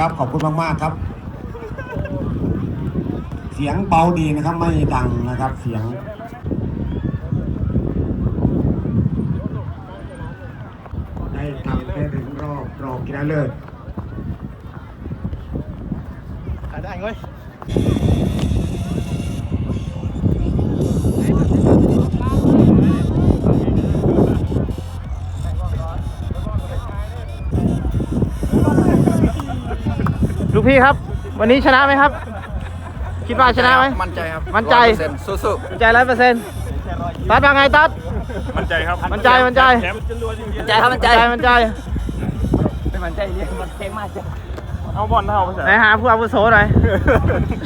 ครับขอบคุณมากๆครับ เสียงเบาดีนะครับ ไม่ดังนะครับ เสียง ได้ทำได้ถึงรอบรองชนะเลิศได้เว้ย ลูกพี่ครับ วันนี้ชนะไหมครับ คิดว่าชนะไหม มั่นใจครับมั่นใจ 100%สู้มั่นใจร้อยเปอร์เซ็นต์ตัดว่าไงตัด มั่นใจครับมั่นใจมั่นใจ แชมป์จะรวยจริงๆใจครับมั่นใจมั่นใจไม่มั่นใจเรียกมันเพลงมากจ้ะๆเอาบอลเท่าไปใส่ไหนหาผู้อาวุโสหน่อย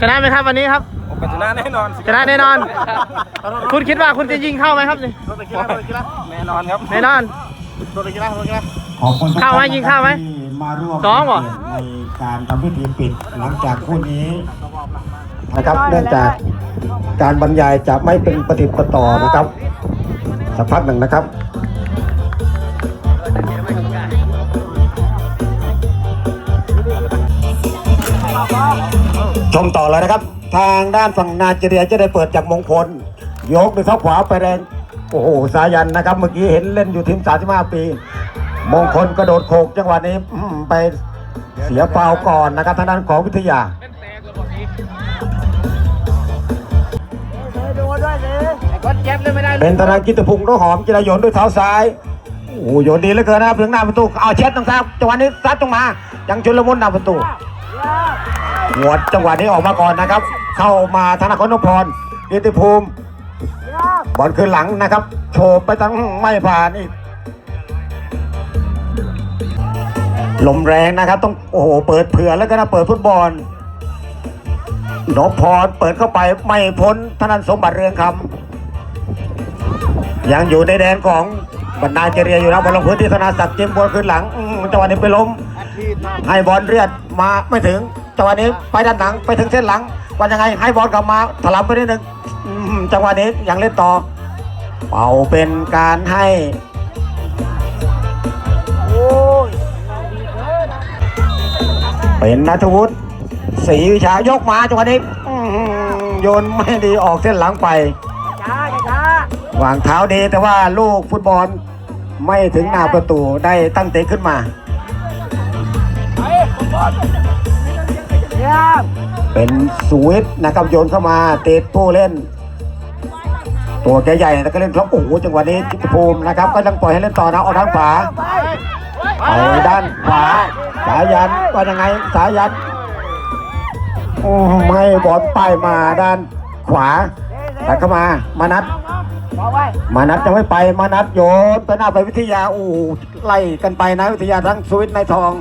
ชนะไหมครับวันนี้ครับ ผมชนะแน่นอนชนะแน่นอน คุณคิดว่าคุณจะยิงเข้าไหมครับนี่ตัวตะกี้นะตัวตะกี้นะแน่นอนครับแน่นอน ตัวตะกี้นะตัวตะกี้นะ ขอบคุณทุกเข้าไหมท่นยิงเข้าไหม ที่ มาร่วมสองเหรอ ในการทำพิธีปิดหลังจากคู่นี้นะครับเนื่องจากการบรรยายจะไม่เป็นปฏิปต่อนะครับสักพักหนึ่งนะครับ ชมต่อเลยนะครับ ทางด้านฝั่งนาเจเรียจะได้เปิดจากมงคล ยกด้วยเท้าขวาไปแรง โอ้โห สายันนะครับ เมื่อกี้เห็นเล่นอยู่ทีม35 ปี มงคลกระโดดโขกจังหวะนี้อืมไปเสียฟาวล์ก่อนนะครับทางด้านของวิทยาเป็นธนากิตพงศ์รหอมจิรายนด้วยเท้าซ้ายโอ้โหโยนดีเหลือเกินนะครับถึงหน้าประตูเอาเช็ดตรงซ้ายจังหวะนี้ซัดตรงมา ยังชุลมุนหน้าประตูหัวดจังหวะนี้ออกมาก่อนนะครับ เข้ามาธนาคารนพพรกิติภูมิบอลขึ้นหลังนะครับ โฉบไปตั้งไม่ผ่านอีก ลมแรงนะครับ ต้องโอ้โหเปิดเผื่อแล้วก็นะเปิดฟุตบอลนพพรเปิดเข้าไปไม่พ้นธนันสมบัติเรืองคำยังอยู่ในแดนของบรรดาเจเรียอยู่นะบอลลงพื้นที่ธนาศักดิ์เจมบอลขึ้นหลังจังหวะนี้ไปล้มให้บอลเรียดมาไม่ถึงจังหวะนี้ไปด้านหลังไปถึงเส้นหลังว่ายังไงให้บอลกลับมาถลำไปนิดนึงจังหวะนี้ยังเล่นต่อเป่าเป็นการให้ เป็นนัทวุฒิศรีวิชายกมาจังหวะนี้อื้อหือโยนไม่ดีออกเส้นหลังไปวางเท้าดีแต่ว่าลูกฟุตบอลไม่ถึงหน้าประตูได้ตั้งเตะขึ้นมาเป็นสวิตนะครับโยนเข้ามาเตะผู้เล่น ตัวแกใหญ่แต่ก็เล่นครบโอ้โหจังหวะนี้จิตภูมินะครับ ก็ยังปล่อยให้เล่นต่อนะเอาทางขวาไป ด้านขวา สายันว่ายังไงสายันโอ้ไม่บอลไปมาด้านขวาแต่เข้ามามานัดมานัดยังไม่ไปมานัดโยนไปหน้าไปวิทยาโอ้ไล่กันไปนะวิทยาทั้งสวิตในทอง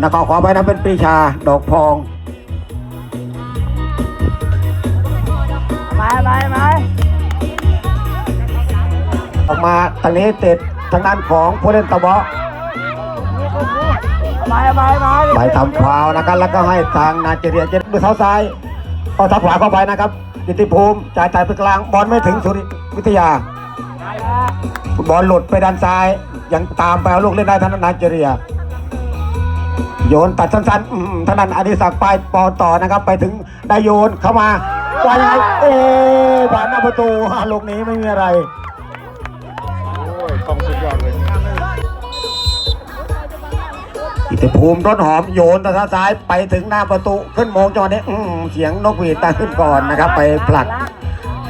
นะขอขอไปนะเป็นปีชาดอกพองออกมาทางนี้ติดทางด้านของผู้เล่นตะเบาะ ไปทำฟาวนะครับแล้วก็ให้ทางนาเจเรียเจ็ดด้วยเท้าซ้ายเอาเท้าขวาเข้าไปนะครับกิติภูมิจ่ายจ่ายไปกลางบอลไม่ถึงสุริวิทยาบอลหลุดไปด้านซ้าย ยังตามไปเอาลูกเล่นได้ทางด้านนาเจเรีย โยนตัดสั้นๆอืมทางด้านอดิศักดิ์ไปปอต่อนะครับ ไปถึงได้โยนเข้ามาว่ายังไงเอ๊ะผ่านหน้าประตูอะลูกนี้ไม่มีอะไร อิทธิภูมิต้นหอมโยนทางซ้ายไปถึงหน้าประตูขึ้นมองจังหวะนี้อื้อหือเสียงนกหวีดตั้งขึ้นก่อนนะครับ ไปผลัด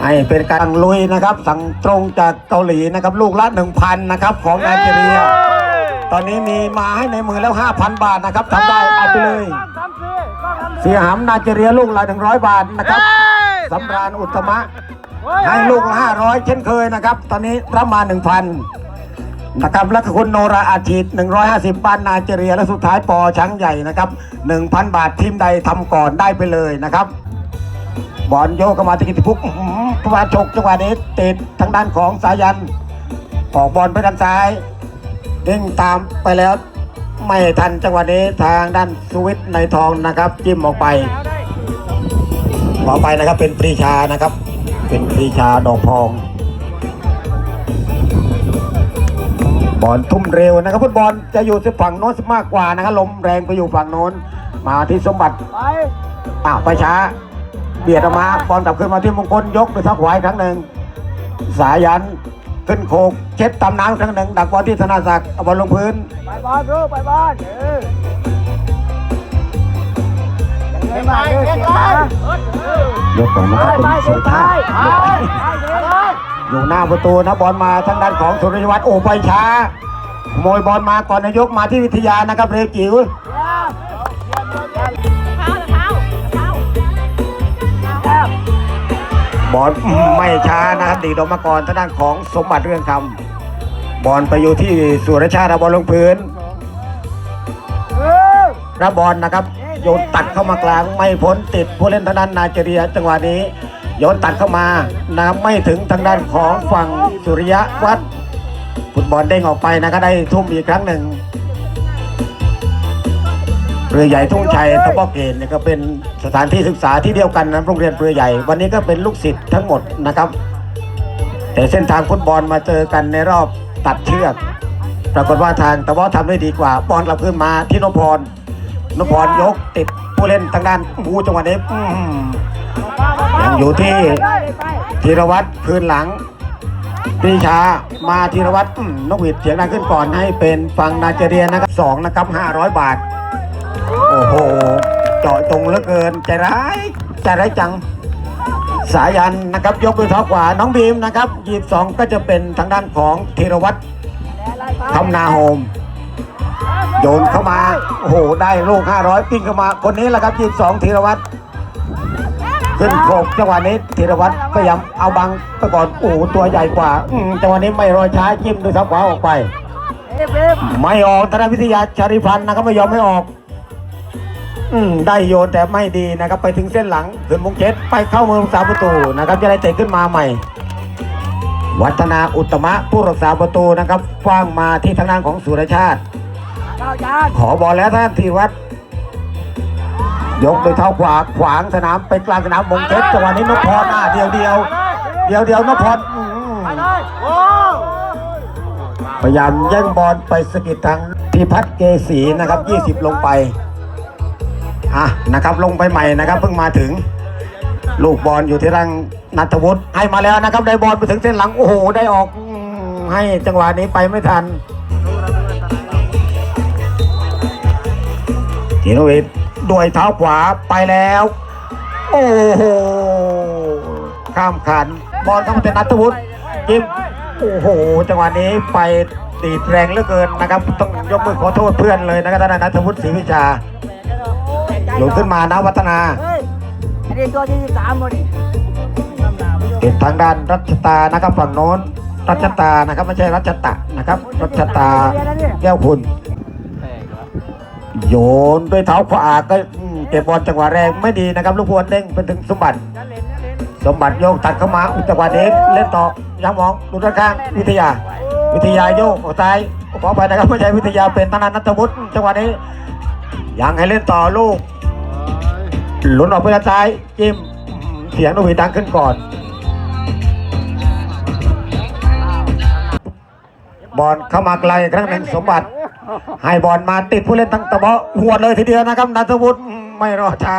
ให้เป็นการลุยนะครับ สั่งตรงจากเกาหลีนะครับ ลูกละหนึ่งพันนะครับ ของไนจีเรีย ตอนนี้มีมาให้ในมือแล้ว 5,000 บาทนะครับทำได้เอาไปเลย เสียหามนาเจเรียลูกละ100บาทนะครับสำราญอุตตมะให้ลูกละ500เช่นเคยนะครับ ตอนนี้รับมา1,000นะครับแล้วก็คุณโนราอาทิต150 บ้านนาเจเรีย และสุดท้ายปอช้างใหญ่นะครับ 1,000 บาททีมใดทำก่อนได้ไปเลยนะครับบอลโยกเข้ามาที่กิตพุกอื้อหือประมาณฉกจังหวะนี้ติดทางด้านของสายันออกบอลไปด้านซ้ายเด้งตามไปแล้วไม่ทันจังหวะนี้ทางด้านสวิตในทองนะครับ จิ้มออกไปขอไปนะครับเป็นปรีชานะครับ เป็นปรีชาดอกพอง บบอลทุ่มเร็วนะครับฟุตบอลจะอยู่ที่ฝั่งโน้นมากกว่านะครับลมแรงไปอยู่ฝั่งโน้น มาที่สมบัติอ้าวไปช้า เบียดออกมาบอลกลับขึ้นมาที่มงคลยกไปทักขวาอีกครั้งหนึ่งสายันขึ้นโคกเช็ดตำน้ำอีกครั้งหนึ่งดักบอลที่ธนาศักดิ์เอาบอลลงพื้นไปบอลลูกไปบอลเออเก่งไปเก่งไปยกก่อนนะครับไปเป็นไปสุเก่งดไปท้ายไปไป อยู่หน้าประตูนะบอลมาทางด้านของสุริยวัฒน์โอ้ไปช้าขโมยบอลมาก่อนนายกมาที่วิทยานะครับเรจิ๋วบอลไม่ช้านะครับดีดออกมาก่อนทางด้านของสมบัติเรื่องคำบอลไปอยู่ที่สุรชาติบอลลงพื้นรับบอลนะครับโยนตัดเข้ามากลางไม่พ้นติดผู้เล่นทางด้านนาเจเรียจังหวะนี้ โยนตัดเข้ามานะไม่ถึงทางด้านของฝั่งสุริยะวัดฟุตบอลเด้งออกไปนะครับได้ทุ่มอีกครั้งหนึ่งเรือใหญ่ทุ่งชัยตะบอกเกณฑ์เนี่ยก็เป็นสถานที่ศึกษาที่เดียวกันนะโรงเรียนเรือใหญ่ วันนี้ก็เป็นลูกศิษย์ทั้งหมดนะครับ แต่เส้นทางฟุตบอลมาเจอกันในรอบตัดเชือก ปรากฏว่าทางตะบอกทำได้ดีกว่า บอลกลับขึ้นมาที่นพพรนพพรยกติดผู้เล่นทางด้านหูจังหวะนี้ ยังอยู่ที่ธีรวัตรคืนหลังปีชามาธีรวัตรนกหวีดเสียงดังขึ้นก่อนให้เป็นฝั่งนาเจเรียนะครับสองนะครับ500บาท โอ้โห เจาะจงเหลือเกินใจร้ายใจร้ายจัง สายันนะครับยกด้วยเท้าขวาน้องบีมนะครับยีบสองก็จะเป็นทางด้านของธีรวัตรคำนาโฮมโยนเข้ามา โอ้โห ได้ลูก 500 ปิ้งเข้ามา คนนี้แหละครับยีบสองธีรวัตร ขึ้นโขกจังหวะนี้ธีรวัตรพยายามเอาบังไปก่อนโอ้โหตัวใหญ่กว่าอืมจังหวะนี้ไม่รอช้าจิ้มด้วยเท้าขวาออกไปเอฟเอฟไม่ออกธนวิทยาชาริพันธ์นะครับไม่ยอมไม่ออก อืมได้โยนแต่ไม่ดีนะครับ ไปถึงเส้นหลังขึ้นมงเช็ดไปเข้ามือรักษาประตูนะครับจะได้เตะขึ้นมาใหม่ วัฒนาอุตตมะผู้รักษาประตูนะครับคว้างมาที่ทางด้านของสุรชาติเข้าจานขอบอลแล้วท่านธีรวัตร ยกโดยเท้าขวาขวางสนามไปกลางสนามมงเช็ดจังหวะนี้นพพรหน้าเดียวเดียวเดียวเดียวนพพรอืมโอ้พยายามแย่งบอลไปสกิดทางพิพัฒน์เกษีนะครับ 20 ลงไปอะนะครับลงไปใหม่นะครับเพิ่งมาถึง ลูกบอลอยู่ที่รังนัทวุฒิให้มาแล้วนะครับ ได้บอลไปถึงเส้นหลังโอ้โหได้ออกให้จังหวะนี้ไปไม่ทันธีรวิทย์ ด้วยเท้าขวาไปแล้ว โอ้โหข้ามขันบอลเข้ามาเป็นนัทวุฒิยิ้มโอ้โห จังหวะนี้ไปตีแรงเหลือเกินนะครับ ต้องยกมือขอโทษเพื่อนเลยนะครับท่านนัทวุฒิศรีวิชาหลุดขึ้นมานะวัฒนาเฮ้ยนตัวที่สามหติดทางด้านรัชตานะครับฝั่งโน้นรัชตานะครับไม่ใช่รัชตะนะครับ รัชตาแก้วคุณ โยนด้วยเท้าขวาก็เก็บบอลจังหวะแรงไม่ดีนะครับ ลูกพวนเด้งไปถึงสมบัติ สมบัติโยกตัดเข้ามาอุจังหวะนี้เล่นต่อยังมองดูด้านข้างวิทยา วิทยาโยกออกซ้ายขอไปนะครับไม่ใช่วิทยาเป็นธนานัทวุฒิจังหวะนี้ยังให้เล่นต่อลูกหลุนออกไปด้านซ้ายจิ้มเสียงนกหวีดังขึ้นก่อน บอลเข้ามาไกลครั้งหนึ่งสมบัติ ให้บอลมาติดผู้เล่นทั้งตะเบาะหัวดเลยทีเดียวนะครับนัทวุฒิไม่รอช้า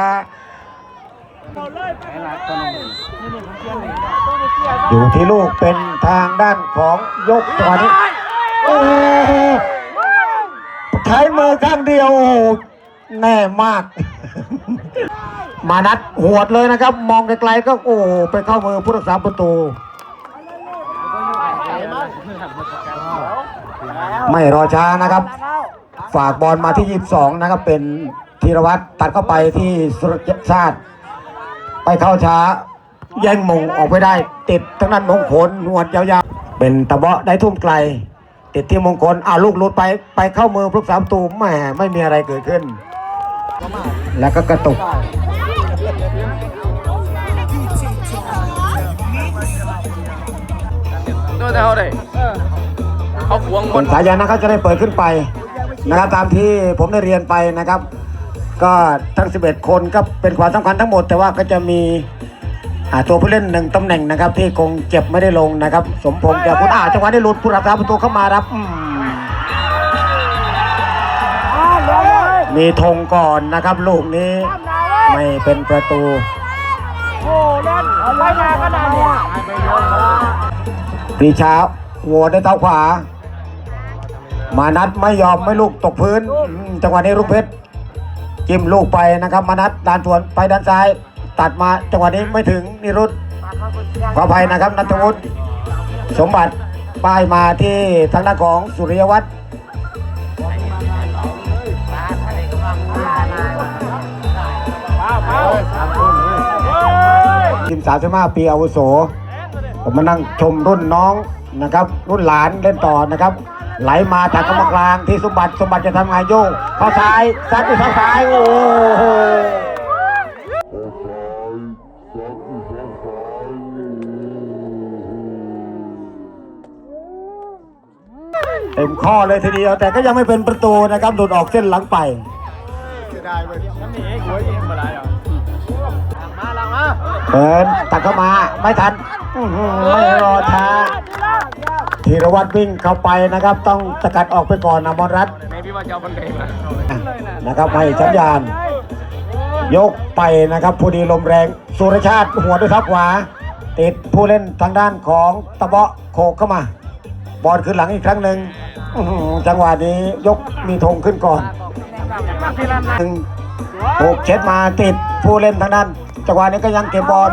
อยู่ที่ลูกเป็นทางด้านของยกตัวนี้โอ้ใช้มือข้างเดียวโอ้โหแน่มาก มานัดหวดเลยนะครับ มองไกลๆก็โอ้โหไปเข้ามือผู้รักษาประตู ไม่รอช้านะครับ ฝากบอลมาที่ 22 นะครับ เป็นธีรวัตรตัดเข้าไปที่สุรชาติ ไปเข้าช้า แย่งมงออกไปได้ ติดทั้งนั้นมงคลหนวดยาวๆ เป็นตะเบาะได้ทุ่มไกล ติดที่มงคลอ่าลูกหลุดไปไปเข้ามือพลุกสามตูมแหมไม่มีอะไรเกิดขึ้น แล้วก็กระตุกโดนเอาได้ เาขวงส่นสายยางนะครับจะได้เปิดขึ้นไปนะครับตามที่ผมได้เรียนไปนะครับ ก็ทั้ง 11 คนก็เป็นความสำคัญทั้งหมด แต่ว่าก็จะมีตัวผู้เล่นหนึ่งตำแหน่งนะครับ ที่คงเจ็บไม่ได้ลงนะครับ สมพงศ์จากคุณอาจังหวะได้หลุดผู้รักษาประตูเข้ามารับมีธงก่อนนะครับ ลูกนี้ไม่เป็นประตูโอ้เล่นไปมาขนาดนี้ปีชาวัวได้เต้าขวา มานัดไม่ยอมไม่ลูกตกพื้น จังหวะนี้ลูกเพชรจิ้มลูกไปนะครับ มานัดด้านสวนไปด้านซ้าย ตัดมาจังหวะนี้ไม่ถึงนิรุตขออภัยนะครับนัทวุฒิสมบัติป้ายมาที่ทางด้านของสุริยวัฒน์ทีมสามสิบห้าปีอาวุโส ผมมานั่งชมรุ่นน้องนะครับ รุ่นหลานเล่นต่อนะครับ ไหลมาจากกรรมกลางที่สมบัติสมบัติจะทำงานโยกเข้าซ้ายซัดด้วยเท้าซ้ายโอ้โหเต็มข้อเลยทีเดียวแต่ก็ยังไม่เป็นประตูนะครับโดดออกเส้นหลังไปเปิดตัดเข้ามาไม่ทันอื้อหือไม่รอช้า ธีรวัตรวิ่งเข้าไปนะครับ ต้องสกัดออกไปก่อนนะมรรัตน์ในพี่ว่าจะเอาบันไดมานะครับให้สัญญาณ ยกไปนะครับผู้ดีลมแรงสุรชาติหัวด้วยทับขวา ติดผู้เล่นทางด้านของตะเบาะโขกเข้ามา บอลขึ้นหลังอีกครั้งหนึ่งอื้อหือจังหวะนี้ยกมีธงขึ้นก่อนหนึ่งโขกเช็ดมาติดผู้เล่นทางด้าน จังหวะนี้ก็ยังเก็บบอล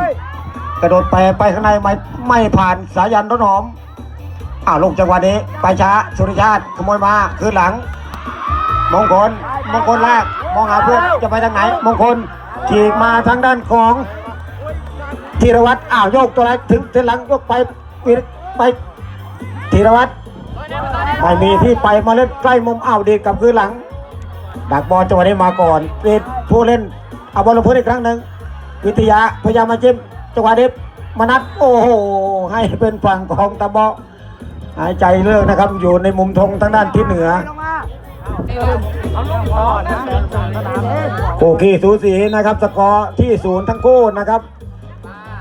กระโดดไปไปข้างในไม่ไม่ผ่านสายันต้นหอม อ้าวลงจังหวะนี้ไปช้าสุริชาติขโมยมาคืนหลัง มงคลมงคลแรกมองหาเพื่อจะไปทางไหน มงคลฉีกมาทางด้านของธีรวัตรอ้าวโยกตัวแรกถึงเส้นหลังยกไปไปธีรวัตรไม่มีที่ไปมาเล่นใกล้มุมอ้าวดีกับคืนหลัง ดักบอลจังหวะนี้มาก่อนเป็นผู้เล่นเอาบอลลงพื้นอีกครั้งหนึ่งวิทยาพยายามมาจิ้มจังหวะนี้มนัดโอ้โหให้เป็นฝั่งของตะบาะ หายใจเลิกนะครับ อยู่ในมุมธงทางด้านที่เหนือโอเคสูสีนะครับ สกอร์ที่ศูนย์ทั้งคู่นะครับ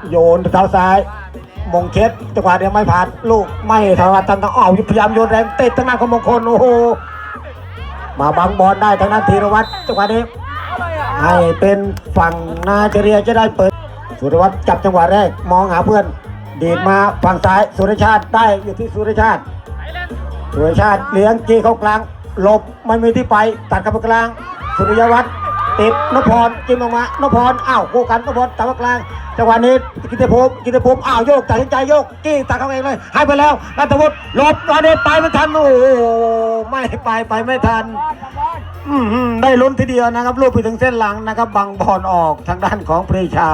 โยนเท้าซ้าย มงเช็ดจังหวะเดียวไม่ผ่านลูกไม่ทวัดตันต้องอ้าวพยายามโยนแรงเตะทางด้านของมงคลโอ้โหมาบังบอลได้ทางด้านธีรวัตรจังหวะนี้ให้เป็นฝั่งนาเจเรียจะได้เปิดสุรวัตรจับจังหวะแรกมองหาเพื่อน ดีดมาฝั่งซ้ายสุรชาติได้อยู่ที่สุรชาติ สุรชาติเลี้ยงจีเข้ากลางหลบไม่มีที่ไปตัดเข้ากลาง สุริยวัฒน์ติดนพรจิ้มลงมานพรอ้าวคู่กันนพรตัดเข้ากลางจังหวะนี้กิติภูมิกิติภูมิอ้าวโยกตัดสินใจโยกจี้ตัดเข้าเองเลยให้ไปแล้วรัตวุฒิหลบตอนนี้ไปไม่ทันโอ้โหไม่ไปไปไม่ทันได้ลุ้นทีเดียวนะครับลูกไปถึงเส้นหลังนะครับบังบอลออกทางด้านของปรีชา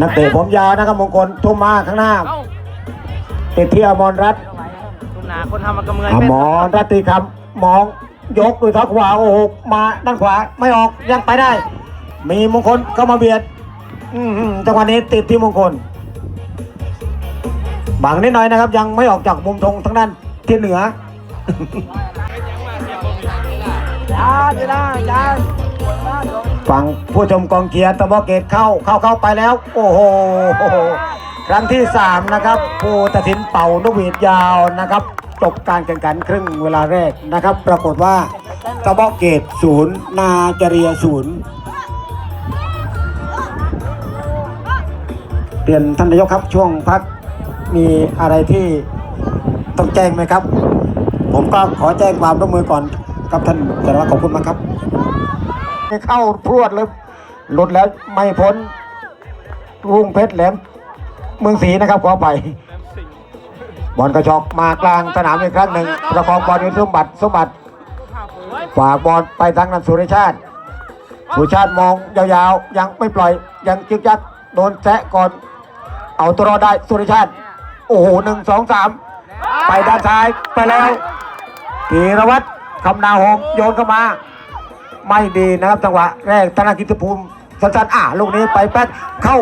นักเตะผมยาวนะครับมงคลทุ่มมาข้างหน้าติดที่อมรรัตน์คุณนาคนทำมันกำเงยอมรรัตน์ตีคำมองยกด้วยเท้าขวาโอ้โหมาด้านขวาไม่ออกยังไปได้ มีมงคลเข้ามาเบียดอื้อหือจังหวะนี้ติดที่มงคลบังนิดหน่อยนะครับ ยังไม่ออกจากมุมธงทางด้านที่เหนือจานจะได้จาน ฝั่งผู้ชมกองเชียร์ตะบอเกตเข้าเข้าเข้าไปแล้ว โอ้โหครั้งที่สามนะครับ ผู้ตัดสินเป่านกหวีดยาวนะครับจบการแข่งขันครึ่งเวลาแรกนะครับ ปรากฏว่าตะบอเกตศูนย์นาจเรียศูนย์เปลี่ยนท่านนายกครับช่วงพักมีอะไรที่ต้องแจ้งไหมครับ ผมก็ขอแจ้งความร่วมมือก่อนครับท่านสารวัตรขอบคุณมากครับ เข้าพรวดเลยหลุดแล้วไม่พ้นรุ่งเพชรแหลมเมืองศรีนะครับขอไปบอลกระชอกมากลางสนามอีกครั้งหนึ่งประคองบอลอยู่สมบัติสมบัติฝากบอลไปทางนันสุริชาติสุริชาติมองยาวๆ ยังไม่ปล่อยยังจึกยักโดนแซะก่อน เอาตัวรอดได้สุริชาติ โอ้โหหนึ่งสองสามไปด้านซ้ายไปแล้วธีรวัตรคำนาโฮมโยนเข้ามา ไม่ดีนะครับจังหวะแรกธนากิจภูมิสั้นๆอะลูกนี้ไปแป๊ดเข้า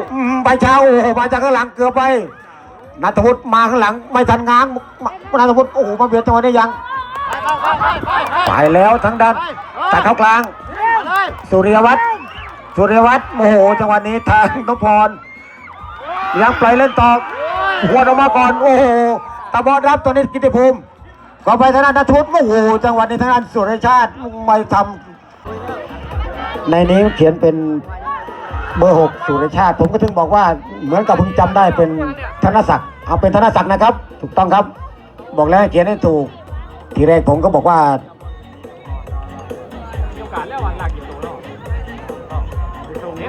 ไปเช้าโอ้โหมาจากข้างหลังเกือบไปนัทวุฒิมาข้างหลังไม่ทันง้างมานัทวุฒิโอ้โหมาเบียดจังหวะนี้ยังไปแล้วทั้งด้านตัดเข้ากลาง สุริยวัฒน์สุริยวัฒน์โมโหจังหวะนี้ทางนพพรยังปล่อยเล่นต่อหัวออกมาก่อน โอ้โหตะบอดรับตัวนี้กิติภูมิก็ไปทางด้านนัทวุฒิโอ้โหจังหวัดในทางด้านสุริชาติไม่ทำ ในนี้เขียนเป็นเบอร์หกสุรชาติ ผมก็ถึงบอกว่าเหมือนกับเพิ่งจำได้เป็นธนศักดิ์เอาเป็นธนศักดิ์นะครับ ถูกต้องครับ บอกแล้วให้เขียนให้ถูก ทีแรกผมก็บอกว่ามีโอกาสแล้ววันหลักกี่ตัวแล้วตรงนี้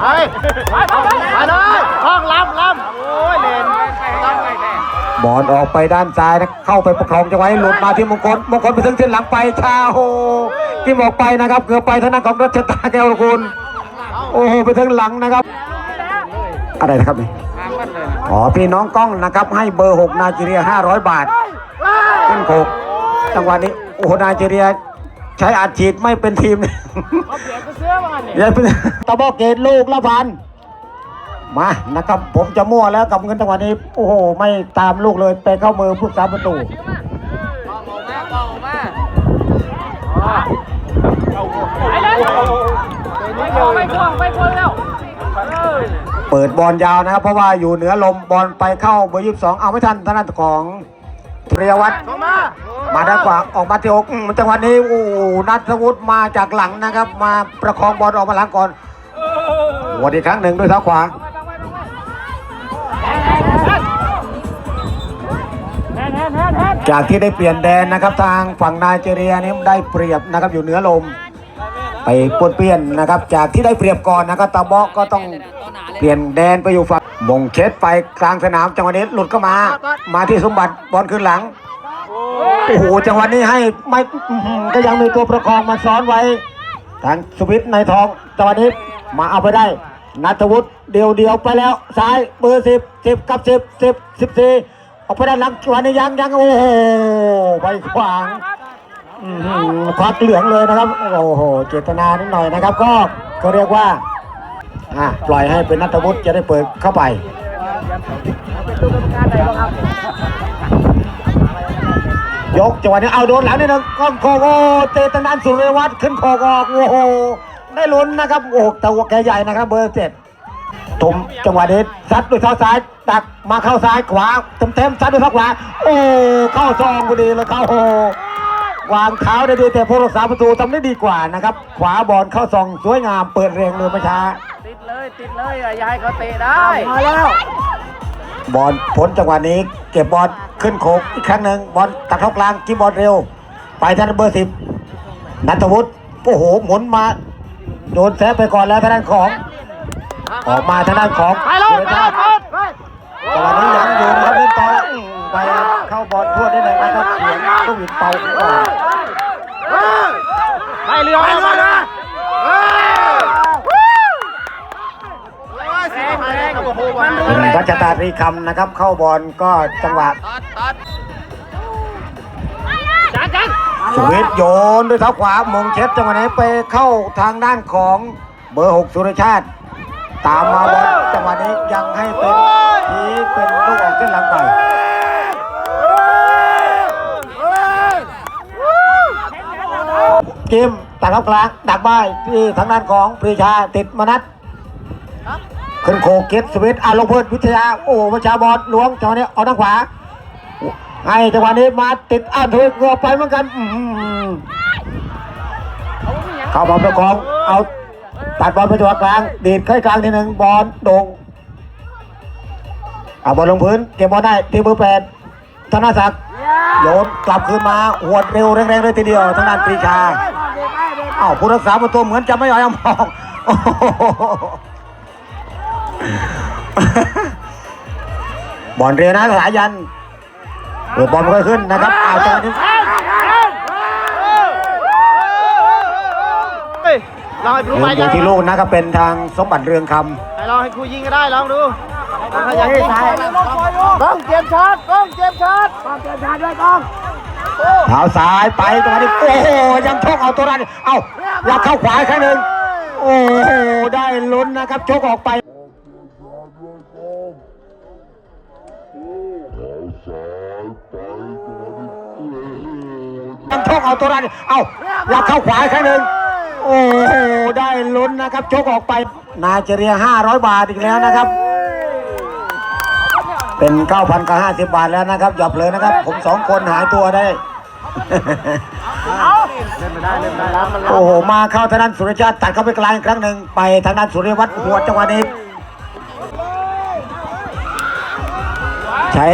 เฮ้ยไปเลยไปไปไปไปเลยห้องล้ำล้ำโอ้ยเลนต้องไปแท้ บอลออกไปด้านซ้ายนะเข้าไปประคองจะไว้หลุดมาที่มงคลมงคลไปถึงเส้นหลังไปชาโฮที่บอกไปนะครับเกือบไปทางด้านของรัชตาแก้วคุณโอ้โหไปถึงหลังนะครับ อะไรนะครับนี่อ๋อพี่น้องกล้องนะครับให้เบอร์หกนาจีเรีย500บาทขึ้นโขกจังหวะนี้โอ้โหนาจีเรียใช้อัดฉีดไม่เป็นทีมเขาเปลี่ยนไปเสื้อมาเนี่ยอย่าเป็นตะบอกเกตลูกละพัน มานะครับ ผมจะมั่วแล้วกับเงินจังหวะนี้ โอ้โห ไม่ตามลูกเลยไปเข้ามือผู้สาประตูเลยไปควงไปควงไปควงแล้วเปิดบอลยาวนะครับ เพราะว่าอยู่เหนือลมบอลไปเข้าเบอร์ยี่สิบสองเอาไม่ทันทางด้านของเทรียวัฒน์มาด้านขวาออกมาที่อกจังหวะนี้โอ้โหนัทวุฒิมาจากหลังนะครับ มาประคองบอลออกมาหลังก่อนวันอีกครั้งหนึ่งด้วยเท้าขวา จากที่ได้เปลี่ยนแดนนะครับทางฝั่งนจีเรียนี่ได้เปรียบนะครับอยู่เหนือลม ไปปวนเปลี่ยนนะครับ จากที่ได้เปรียบก่อนนะครับตาบอกก็ต้องเปลี่ยนแดนไปอยู่ฝั่งมงเช็ดไปกลางสนามจังหวะนี้หลุดเข้ามา มาที่สมบัติบอลขึ้นหลังโอ้โหจังหวะนี้ให้ไม่ก็ยังมีตัวประคองมาซ้อนไว้ทางสวิทย์ในทองจังหวะนี้มาเอาไปได้นัทวุฒิเดียวเดียวไปแล้วซ้ายเบอร์สิบสิบกับสิบสิบสิบสี่ ออกไปด้านหลังจังหวนี้ยังยังโอ้โหไปขวางอื้อหือควักเหลืองเลยนะครับ โอ้โห เจตนานิดหน่อยนะครับ ก็ก็เรียกว่าอะปล่อยให้เป็นนัทวุฒิจะได้เปิดเข้าไปยกจังหวะนี้เอาโดนหลังนิดนึงก้อนโคโกเตะตนานสุริวัฒน์ขึ้นโคกออกโอ้โหได้ลุ้นนะครับโอ้โหแต่ว่าแกใหญ่นะครับ เบอร์เจ็ด ถมจังหวะนี้ซัดด้วยเท้าซ้ายตักมาเข้าซ้ายขวาเต็มเต็มๆซัดด้วยเท้าขวาโอ้เข้าซองพอดีเลยเข้าโอ้วางเท้าได้ดีแต่ผู้รักษาประตูทำได้ดีกว่านะครับ ขวาบอลเข้าซองสวยงามเปิดเรียงเลยมาช้าติดเลยติดเลยอะยายเขาเตะได้มาแล้วบอลพ้นจังหวะนี้ เก็บบอลขึ้นโขกอีกครั้งหนึ่งบอลตัดเข้ากลางกินบอลเร็ว ไปทางเบอร์สิบนัทวุฒิโอ้โหหมุนมาโดนแซะไปก่อนแล้วทางด้านของ ออกมาทางด้านของไปเลยสุรไปชาติเลยจังหวะนี้ยังอยู่นะครับเล่นต่ออืมไปเข้าบอลทั่วได้เลยนะครับเสียงลูกหวิดเป่าก่อนไปเรือไปเรือนะแรงแรงคุณรัชตาตรีคำนะครับ เข้าบอลก็จังหวะจัดจัดสวิตโยนด้วยเท้าขวามงเช็ดจังหวะนี้ไปเข้าทางด้านของเบอร์หกสุรชาติ ตามมาบอลจังหวะนี้ยังให้เป็นทีเป็นลูกออกเส้นหลังไปกิมตัดเข้ากลางดักบ้ายที่ทางด้านของปรีชาติดมนัดขึ้นโคเก็ตสวิตอาลงเพิดวิทยา โอ้ประชาบอลล้วงจังหวะนี้เอาทางขวาให้จังหวะนี้มาติดอ้าวถูกงอไปเหมือนกันเข้าบอลประกองเอา ตัดบอลไปจังหวะกลาง ดีดเข้ากลางทีหนึ่งบอลโด่งเอาบอลลงพื้น เก็บบอลได้ที่เบอร์แปดธนศักดิ์โยนกลับคืนมาหวดเร็วแรงๆเลยทีเดียวทางด้านปรีชาอ้าวผู้รักษาประตูเหมือนจะไม่ยอมมองโอ้โหบอลเรียนะสายันเปิดบอลไม่ค่อยขึ้นนะครับเอาจังหวะนี้ เฮ้ย ลองให้รู้อไปยู่กันที่ลูกนะครับเป็นทางสมบัติเรืองคให้ลองให้ครูยิงก็ได้ลองดูถ้าอยากยิงต้องเตรียมชาร์จต้องเตรียมชาร์จต้องเตรียมชาร์จด้วยต้องำเท้าซ้ายไปจังหวะนี้โอ้โหยังชกเอาตัวนั้นเอ้าอยากเข้าขวาอีกครั้งหนึ่งโอ้โหได้ลุ้นนะครับชกออกไป ยังชกเอาตัวนั้นเอ้าอยากเข้าขวาอีกครั้งหนึ่ง โอ้โหได้ลุ้นนะครับ ชกออกไปนาเจเรีย 500 บาทอีกแล้วนะครับ เป็น 9,000กับ50 บาทแล้วนะครับหยับเลยนะครับ ผมสองคนหายตัวได้โอ้โหมาเข้าทางด้านสุรชาติตัดเข้าไปกลางอีกครั้งหนึ่งไปทางด้านสุริวัฒน์หัวจังหวะนี้ใช้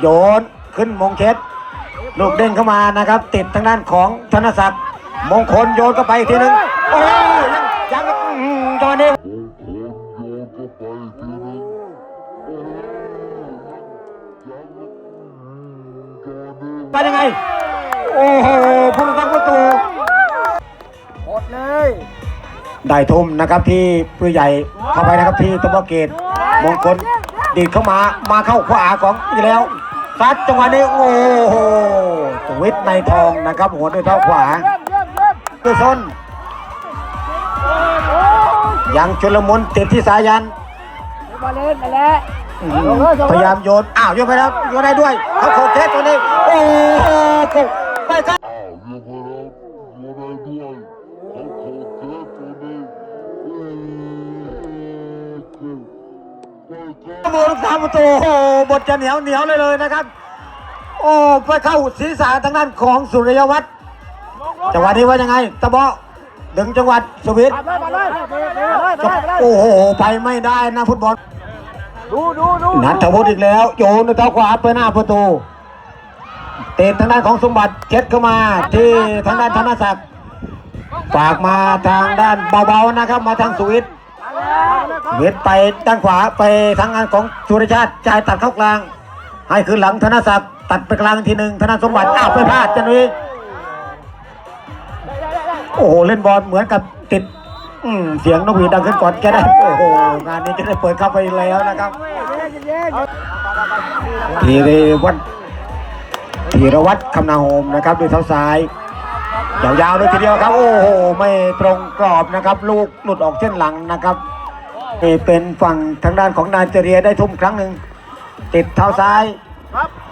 โยนขึ้นมงเช็ดลูกเด้งเข้ามานะครับ ติดทางด้านของธนศักดิ์ มงคลโยนเข้าไปอีกทีหนึงโอ้ยยังยังอื้อหือจังหวะนี้ ไปยังไง โอ้โหผู้รักษาประตู หมดเลยได้ทุ่มนะครับที่ผู้ใหญ่เข้าไปนะครับที่ตะบเกตมงคลดีดเข้ามามาเข้าขวาของอีกแล้วซัดจังหวะนี้โอ้โหสวิตในทองนะครับหัวด้วยเท้าขวา ด้วยส้นยังชุลมุนติดที่สายันมาเล่นไปแล้วพยายามโยน อ้าวโยนไปแล้วโยนได้ด้วยเขาโคเทสตัวนี้โอ้โหไปครับมือสามประตูโอ้บทจะเหนียวเหนียวเลยเลยนะครับ โอ้ไปเข้าศีรษะทางด้านของสุริยวัฒน์ จังหวะนี้ว่ายังไงตะเบาะดึงจังหวัดสวิตมาเลยมาเลยมาเลยมาเลยโอ้โหไปไม่ได้นะฟุตบอลดูดูดูนัทวุฒิอีกแล้วโยนด้วยเท้าขวาไปหน้าประตูเตะทางด้านของสมบัติเช็ดเข้ามาที่ทางด้านธนศักดิ์ฝากมาทางด้านเบาๆนะครับ มาทางสุวิทย์เวทไปด้านขวาไปทางงานของสุรชาติจ่ายตัดเข้ากลาง ให้คืนหลังธนศักดิ์ตัดไปกลางทีหนึ่งธนสมบัติอ้าวไปพลาดจันวี โอ้โหเล่นบอลเหมือนกับติดเสียงนกหวีดดังขึ้นก่อนแกได้โอ้โหงานนี้จะได้เปิดเข้าไปแล้วนะครับธีรวัตรธีรวัตรคำนาโฮมนะครับด้วยเท้าซ้ายยาวๆเลยทีเดียวครับ โอ้โหไม่ตรงกรอบนะครับ ลูกหลุดออกเส้นหลังนะครับนี่เป็นฝั่งทางด้านของนาเจเรียได้ทุ่มครั้งหนึ่งติดเท้าซ้าย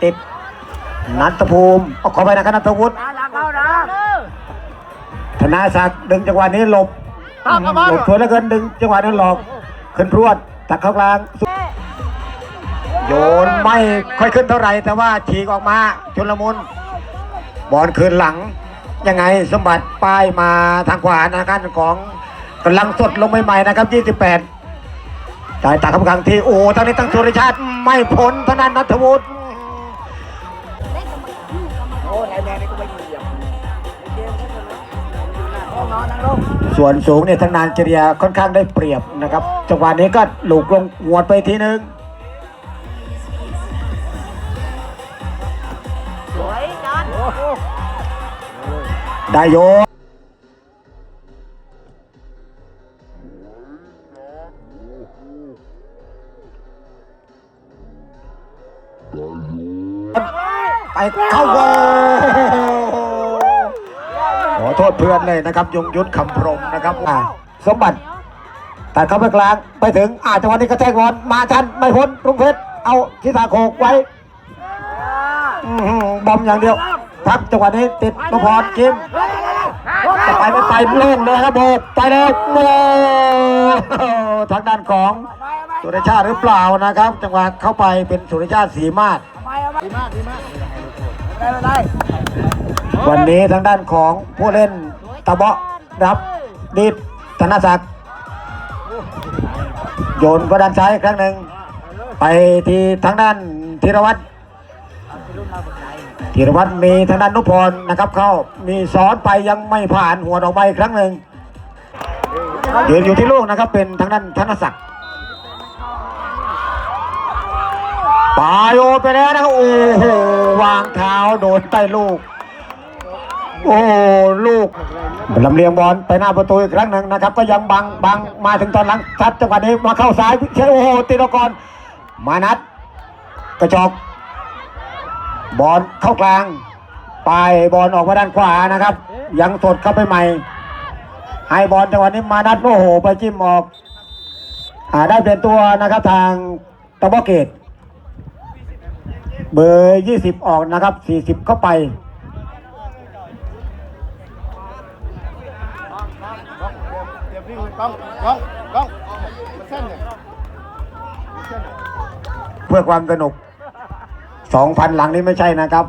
ติดนัทภูมิเอาขอไปนะครับนัทวุฒิ ธนาศักดิ์ดึงจังหวะนี้หลบหลบถอยแล้วเกินดึงจังหวะนั้นหลอกขึ้นพรวดตักเข้ากลาง โยนไม่ค่อยขึ้นเท่าไหร่ แต่ว่าฉีกออกมาชนละมุนบอลคืนหลังยังไงสมบัติป้ายมาทางขวานะครับของกำลังสดลงใหม่ๆนะครับ 28จ่ายตักเข้ากลางทีโอ้ทางนี้ตั้งสุริชาติไม่พ้นทางด้านนัทวุฒิ ส่วนสูงเนี่ยทางนานเจริยาค่อนข้างได้เปรียบนะครับจังหวะนี้ก็หลุกลงหัวดไปทีนึงสวยจอนได้โยไปเข้าโกขอ โทษเพื่อนเลยนะครับ ยงยุทธคำพรมนะครับอ่าสมบัติตัดเข้าไปกลางไปถึงอาจังหวะนี้กระแทกบอลมาทันไม่พ้นรุ่งเพชรเอาทิศาโคกไว้บอมอย่างเดียวพักจังหวะนี้ติดมาพรกิมจะไปไม่ไปโล่งเลยครับโบกไปแล้วโทางด้านของสุริชาติหรือเปล่านะครับ จังหวะเข้าไปเป็นสุริชาติสีมาศดีมากดีมากได้ไม่ได้ วันนี้ทางด้านของผู้เล่นตะเบาะรับดิดธนศักดิ์โยนไปด้านซ้ายครั้งหนึ่งไปที่ทางด้านธีรวัตรธีรวัตรมีทางด้านนุพรนะครับ เข้ามีสอนไปยังไม่ผ่านหัวดอกไม้อีกครั้งหนึ่งยืนอยู่ที่ลูกนะครับเป็นทางด้านธนศักดิ์ปาโยนไปแล้วนะครับโอ้โหวางเท้าโดนใต้ลูก โอ้ลูกลำเลียงบอลไปหน้าประตูอีกครั้งหนึ่งนะครับ ก็ยังบังบังมาถึงตอนหลังชัดจังหวะนี้มาเข้าซ้ายเชโอ้โหตีละกรมานัดกระจอกบอลเข้ากลางปลายบอลออกมาด้านขวานะครับ ยังสดเข้าไปใหม่ให้บอลจังหวะนี้มานัดโอ้โหไปจิ้มออกอาได้เปลี่ยนตัวนะครับทางตะบอเกต เบอร์ 20 ออกนะครับ 40 เข้าไป กล้องกล้องกล้องเส้นเนี่ยผู้พื่อความสนุกสองพันหลังนี้ไม่ใช่นะครับ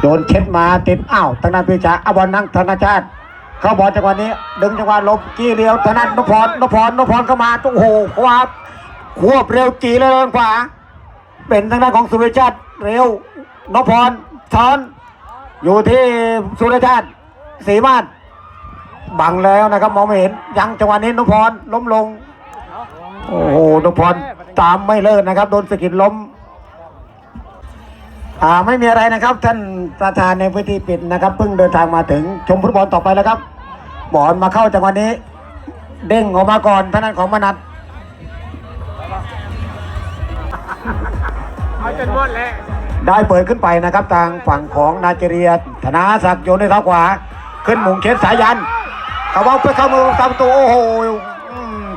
โดนเช็ดมาติดอ้าวทางด้านพิชาอาบอลนั่งธนชาติ เข้าบอลจังหวะนี้ ดึงจังหวะหลบจี้เรียวธนัทนพพรนพพรนพพรเข้ามาโอ้โหขวาควบเร็วจีเลยด้านขวา เป็นทางด้านของสุรชาติเร็วนพพรช้อน อยู่ที่สุรชาติศรีมาศ บังแล้วนะครับมองไม่เห็นยังจังหวะนี้นพพรล้มลง โอ้โหนพพรตามไม่เลิกนะครับ โดนสกิดล้มอ่าไม่มีอะไรนะครับ ท่านประธานในพื้นที่ปิดนะครับเพิ่งเดินทางมาถึงชมฟุตบอลต่อไปแล้วครับบอลมาเข้าจังหวะนี้ เด้งออกมาก่อนท่านนั้นของมนัดเอาจนหมดแล้วได้เปิดขึ้นไปนะครับทางฝั่งของนาเจเรีย ธนาศักดิ์โยนในเท้าขวา ขึ้นมุงเช็ดสายยัน เขาบอกเพื่อเข้ามือตามประตูโอ้โห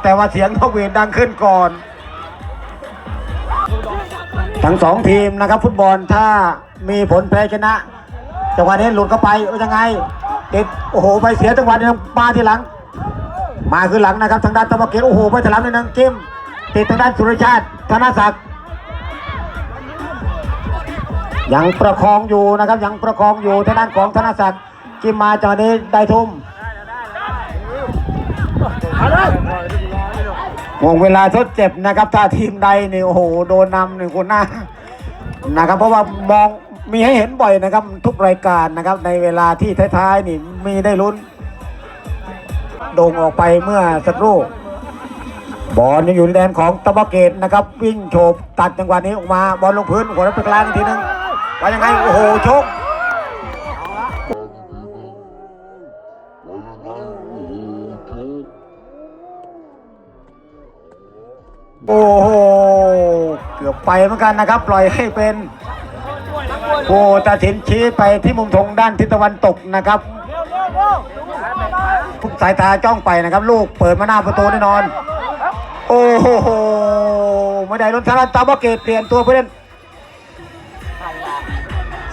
แต่ว่าเสียงทอกเวีดังขึ้นก่อน ทั้งสองทีมนะครับ ฟุตบอลถ้ามีผลแพ้ชนะจังหวะนี้หลุดเข้าไปว่ายังไงติดโอ้โห ไปเสียจังหวะนี้มาที่หลัง มาคือหลังนะครับ ทางด้านตะวันเกตโอ้โหไปถลำในนังจิ้มติดทางด้านสุรชาติธนศักดิ์ยังประคองอยู่นะครับยังประคองอยู่ทางด้านของธนศักดิ์กิมมาจังหวะนี้ได้ทุ่ม วงเวลาทดเจ็บนะครับ ถ้าทีมใดนี่โอ้โหโดนนำหนึ่งคนหน้านะครับ เพราะว่ามองมีให้เห็นบ่อยนะครับ ทุกรายการนะครับ ในเวลาที่ท้ายๆนี่มีได้ลุ้น โด่งออกไปเมื่อสักครู่บอลยังอยู่ในแดนของตะบะเกตนะครับ วิ่งโฉบตัดจังหวะนี้ออกมาบอลลงพื้นหัวรับไปกลางอีกทีนึงว่ายังไงโอ้โหชก โอ้โห เกือบไปเหมือนกันนะครับ ปล่อยให้เป็นผู้ตัดสินชี้ไปที่มุมธงด้านทิศตะวันตกนะครับ ทุกสายตาจ้องไปนะครับ ลูกเปิดมาหน้าประตูแน่นอน โอ้โหไม่ได้ลุนทางด้านตาบะเกตเปลี่ยนตัวผู้เล่น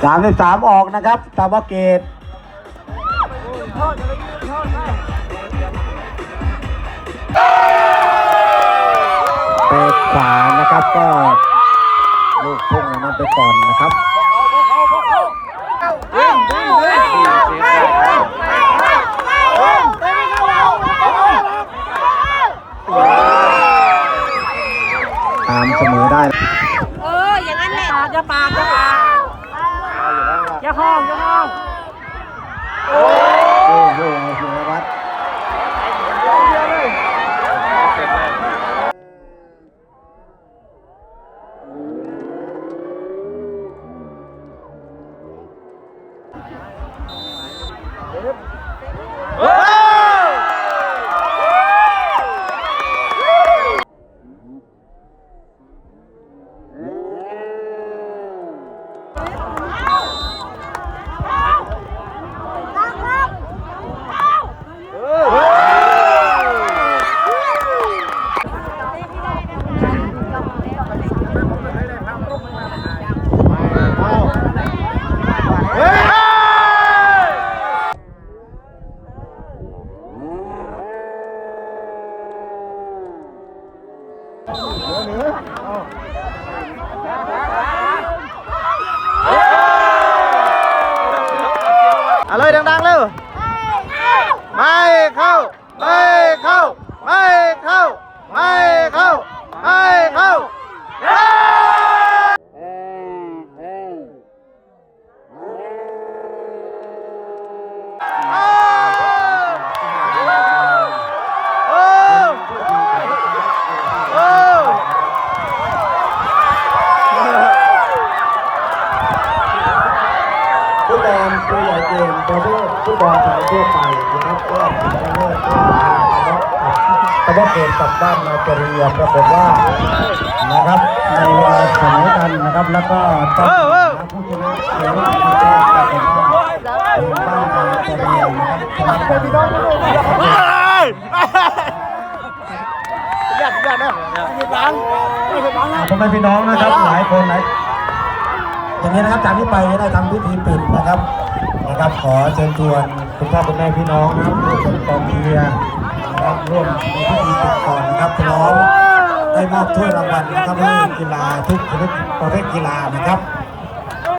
สามสิบสามออกนะครับ ตาบะเกต ก่อนนะครับ ประเภทฟุตบอลไทยทั่วไปนะครับก็ชนะเลิศตะบะเกตกับบ้านนาเจริยปรากฏว่านะครับในเวลาเสมอกันนะครับ แล้วก็ต้องผู้ชนะเสียงที่แจ้งปรากฏว่าเป็นบ้านนาเจริยนะครับชนะไปนะครับยัดยัดนะไม่บังไม่บังนะพ่อแม่พี่น้องนะครับ หลายคนหลายอย่างนี้นะครับจากนี้ไปได้ทำพิธีปิดนะครับ นะครับขอเชิญชวนคุณพ่อคุณแม่พี่น้องนะครับร่วมเป็นกองเชียร์นะครับร่วมในพิธีปิดก่อนนะครับพร้อมได้ได้มอบถ้วยรางวัลนะครับให้กีฬาทุกชนิดประเภทกีฬานะครับ